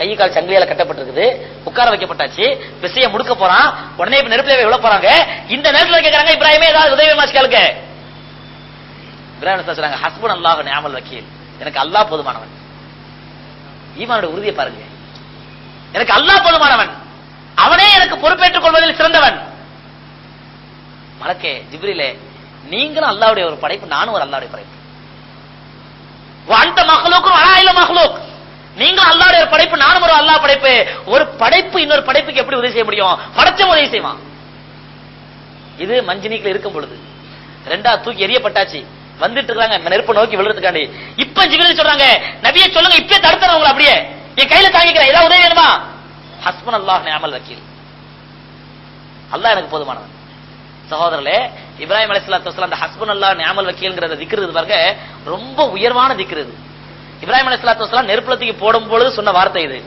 கை கால் சங்கிலியால கட்டப்பட்டிருக்குது. உட்கார வைக்கப்பட்டாச்சு. விசைய முடுக்க போறான். உடனே இப்ப நெருப்புல விழ போறாங்க. இந்த நேரத்தில் கேட்கறாங்க இப்ராஹிமே ஏதாவது உதவி மாச்சு இப்ராஹிம் சொல்றாங்க ஹஸ்பண்ட் அல்லாஹ் நியாமல் வக்கீல். எனக்கு அல்லாஹ் போதுமானவன். ஈமானோட உறுதியை பாருங்க. எனக்கு அல்லாஹ் போதுமானவன். அவனே எனக்கு பொறுப்பேற்றுக் கொள்வதில் சிறந்தவன். மலக்கே ஜிப்ரிலே நீங்களும் அல்லாவுடைய ஒரு படைப்பு நானும் ஒரு அல்லாவுடைய படைப்பு. அந்த மகளுக்கும் அலாயில மகளுக் நீங்களும் அல்லாவுடைய ஒரு படைப்பு நானும் ஒரு அல்லாஹ் படைப்பு. ஒரு படைப்பு இன்னொரு படைப்புக்கு எப்படி உதவி செய்ய முடியும்? படைச்ச உதவி செய்வான். இது மஞ்சினிக்குல இருக்கும் பொழுது. ரெண்டா தூக்கி எரியப்பட்டாச்சு வந்துட்டு இருக்காங்க. நெருப்பு நோக்கி விழுறதுக்காண்டி. இப்ப ஜிபிரில் சொல்றாங்க நபிய சொல்லுங்க இப்பயே தடுத்துறேன் உங்களை அப்படியே. என் கையில தாங்கிக்கிறேன். ஏதாவது உதவி வேணுமா? ஹஸ்பன் அல்லாஹ் நியாமல் வக்கீல். அல்லாஹ் எனக்கு போதுமானவன். சகோதரர்களே இப்ராஹிம் அலிஸ்லாத்து அந்த ஹஸ்பன் அல்லாஹ் நியாமல் வக்கீல்ங்கறத திக்கிறது பாருங்க. ரொம்ப உயர்வான திக்கிறது இது இப்ராஹிம் அலைஹிஸ்ஸலாத்து வஸலாம் நெருப்புல தூக்கி போடும் பொழுது சொன்ன வார்த்தை இது.